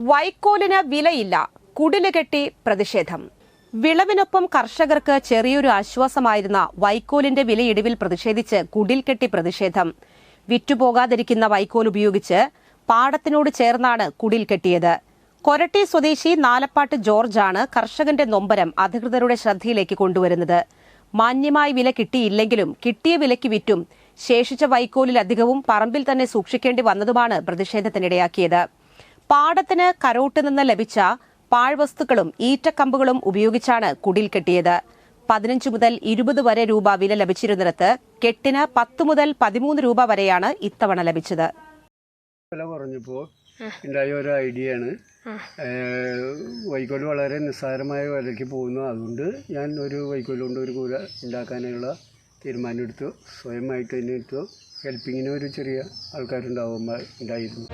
വൈക്കോലിന് വിലയില്ല. കുടിൽ കെട്ടി പ്രതിഷേധം. വിളവിനൊപ്പം കർഷകർക്ക് ചെറിയൊരു ആശ്വാസമായിരുന്ന വൈക്കോലിന്റെ വിലയിടിവിൽ പ്രതിഷേധിച്ച് കുടിൽ കെട്ടി പ്രതിഷേധം. വിറ്റുപോകാതിരിക്കുന്ന വൈക്കോൽ ഉപയോഗിച്ച് പാടത്തിനോട് ചേർന്നാണ് കുടിൽ കെട്ടിയത്. കൊരട്ടി സ്വദേശി നാലപ്പാട്ട് ജോർജാണ് കർഷകന്റെ നൊമ്പരം അധികൃതരുടെ ശ്രദ്ധയിലേക്ക് കൊണ്ടുവരുന്നത്. മാന്യമായ വില കിട്ടിയില്ലെങ്കിലും കിട്ടിയ വിലയ്ക്ക് വിറ്റും. ശേഷിച്ച വൈക്കോലിലധികവും പറമ്പിൽ തന്നെ സൂക്ഷിക്കേണ്ടി വന്നതുമാണ് പ്രതിഷേധത്തിനിടയാക്കിയത്. പാടത്തിന് കരോട്ട് നിന്ന് ലഭിച്ച പാഴ്വസ്തുക്കളും ഈറ്റക്കമ്പുകളും ഉപയോഗിച്ചാണ് കുടിൽ കെട്ടിയത്. പതിനഞ്ച് മുതൽ ഇരുപത് വരെ രൂപ വില ലഭിച്ചിരുന്നിടത്ത് കെട്ടിന് പത്ത് മുതൽ പതിമൂന്ന് രൂപ വരെയാണ് ഇത്തവണ ലഭിച്ചത്. വില കുറഞ്ഞപ്പോൾ ഉണ്ടായ ഒരു ഐഡിയ ആണ് വൈക്കോൽ വളരെ നിസ്സാരമായ വിലയ്ക്ക് പോകുന്നു. അതുകൊണ്ട് ഞാൻ ഒരു വൈക്കോൽ കൊണ്ട് ഒരു കൂര ഉണ്ടാക്കാനുള്ള തീരുമാനം എടുത്തു. സ്വയമായിട്ട് തന്നെ എടുത്തു. ഹെൽപ്പിങ്ങിന് ഒരു ചെറിയ ആൾക്കാരുണ്ടാവുമ്പോൾ ഉണ്ടായിരുന്നു.